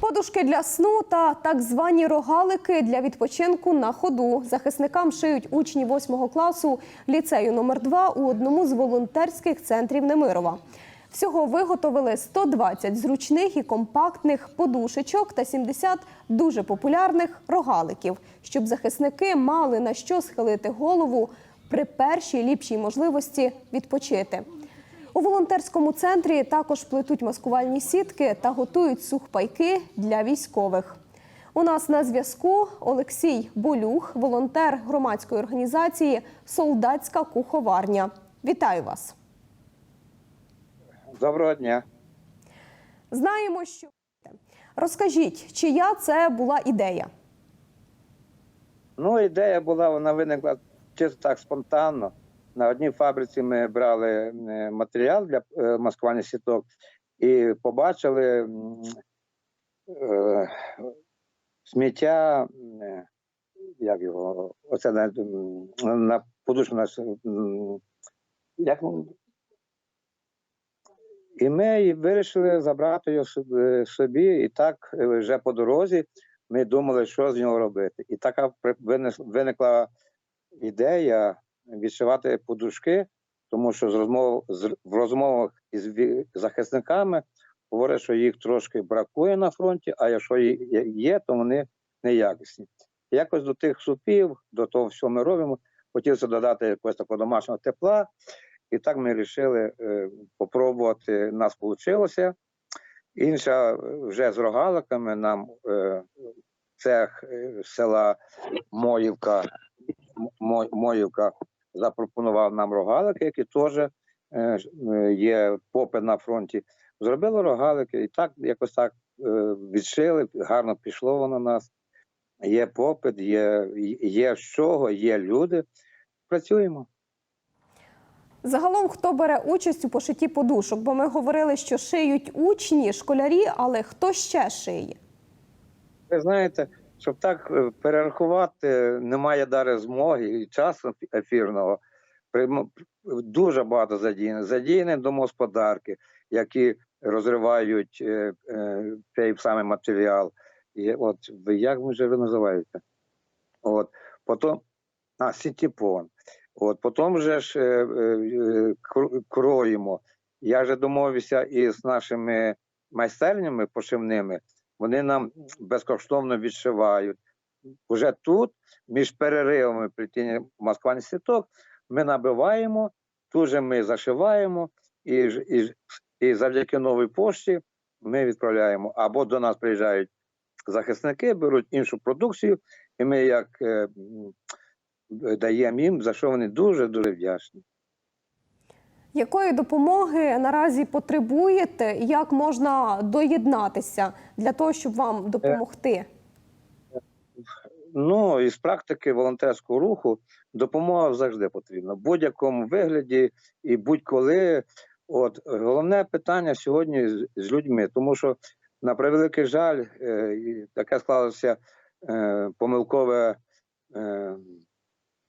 Подушки для сну та так звані рогалики для відпочинку на ходу. Захисникам шиють учні 8 класу ліцею номер 2 у одному з волонтерських центрів Немирова. Всього виготовили 120 зручних і компактних подушечок та 70 дуже популярних рогаликів, щоб захисники мали на що схилити голову при першій ліпшій можливості відпочити. У волонтерському центрі також плетуть маскувальні сітки та готують сухпайки для військових. У нас на зв'язку Олексій Болюх, волонтер громадської організації Солдатська куховарня. Вітаю вас! Доброго дня. Знаємо, що розкажіть, чия це була ідея? Ну, ідея була, вона виникла чисто так спонтанно. На одній фабриці ми брали е, матеріал для е, маскування сіток і побачили е, сміття, е, як його, оце на, на подушку наш. м, Як, і ми вирішили забрати його собі- і так вже по дорозі ми думали, що з нього робити. І така виникла ідея відшивати подушки, тому що з розмов з в розмовах із захисниками говорять, що їх трошки бракує на фронті, а якщо є- то вони неякісні. Якось до тих супів, до того всього ми робимо, хотілося додати якогось такого домашнього тепла. І так ми вирішили е, попробувати. Нас вийшло. Інша е, вже з рогаликами нам е, цех е, села Моївка, Мо- Моївка запропонував нам рогалики, які теж е, е, є попит на фронті. Зробили рогалики і так якось так е, відшили, гарно пішло воно на нас. Є попит, є, є з чого, є люди. Працюємо. Загалом, хто бере участь у пошитті подушок? Бо ми говорили, що шиють учні, школярі, але хто ще шиє? Ви знаєте, щоб так е, перерахувати, немає дари змоги і часу ефірного. Дуже багато задіяно. Задіяні домогосподарки, які розривають е, е, цей самий матеріал. І от як ви вже ви називаєте? От потім а, сітіпон. От потім вже ж е, е, кро- кроїмо. Я вже домовився із нашими майстернями пошивними. Вони нам безкоштовно відшивають. Уже тут, між переривами плетіння маскувальних сіток, ми набиваємо, тут же ми зашиваємо, і, і, і завдяки новій пошті ми відправляємо. Або до нас приїжджають захисники, беруть іншу продукцію, і ми як е, даємо їм, за що вони дуже-дуже вдячні. Якої допомоги наразі потребуєте? і Як можна доєднатися для того, щоб вам допомогти? Ну, із практики волонтерського руху допомога завжди потрібна. В будь-якому вигляді і будь-коли. От головне питання сьогодні з, людьми, тому що на превеликий жаль, е, таке склалося е, помилкове е,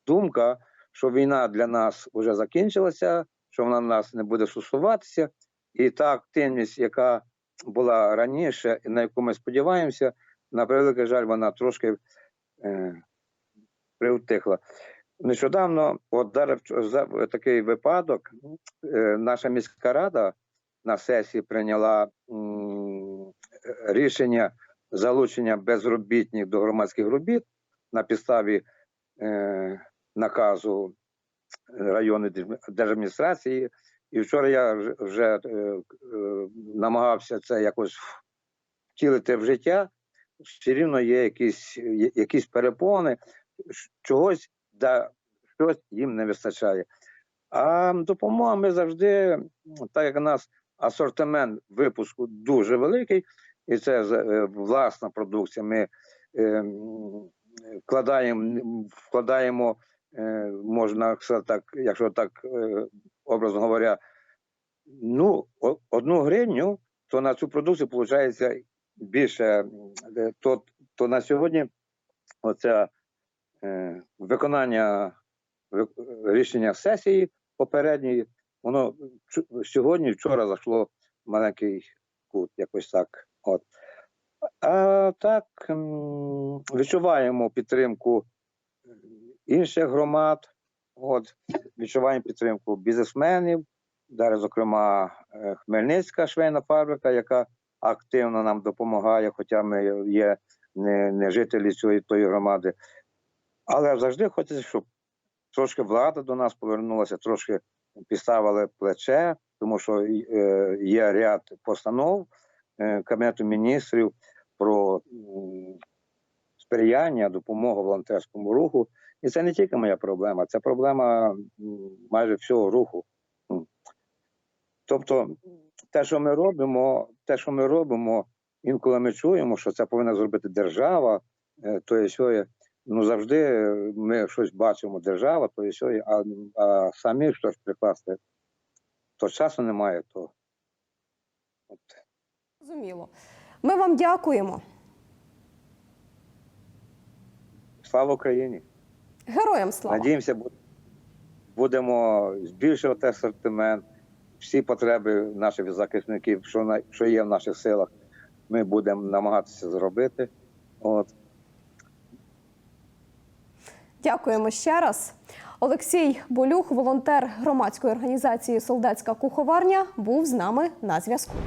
думка, що війна для нас вже закінчилася, що вона нас не буде стосуватися, і та активність, яка була раніше, на яку ми сподіваємося, на превеликий жаль, вона трошки е, приутихла. Нещодавно, от зараз за такий випадок, е, наша міська рада на сесії прийняла рішення залучення безробітних до громадських робіт на підставі е, наказу держ- держадміністрації. І вчора я вже- е, е, намагався це якось втілити в життя. Все рівно є якісь, якісь перепони, чогось, да, щось їм не вистачає. А допомога ми завжди, так як у нас асортимент випуску дуже великий, і це е, власна продукція. Ми е, вкладаємо, вкладаємо, можна сказати так, якщо так е, образно говоря, ну, одну гривню, то на цю продукцію виходить більше. е, То, то на сьогодні оце е, виконання рішення сесії попередньої, воно сьогодні, вчора зайшло маленький кут, якось так. От. А так відчуваємо підтримку інших громад. От, відчуваємо підтримку бізнесменів, зараз, зокрема, е, Хмельницька швейна фабрика, яка активно нам допомагає, хоча ми є не, не жителі цієї тої громади. Але завжди хочеться, щоб трошки влада до нас повернулася, трошки підставили плече, тому що е, є ряд постанов е, Кабінету міністрів про сприяння, допомогу волонтерському руху. І це не тільки моя проблема, це проблема майже всього руху. Тобто, те, що ми робимо, те, що ми робимо, інколи ми чуємо, що це повинна зробити держава, е, то і сьогодні. Ну завжди ми щось бачимо, держава, то і сьогодні, а, а самі щось прикласти, то часу немає, то от. Зрозуміло. Ми вам дякуємо. слава Україні! Героям слава! Надіємося, будемо збільшувати асортимент, всі потреби наших захисників, що, на, що є в наших силах, ми будемо намагатися зробити. От. Дякуємо ще раз. Олексій Болюх, волонтер громадської організації Солдатська куховарня, був з нами на зв'язку.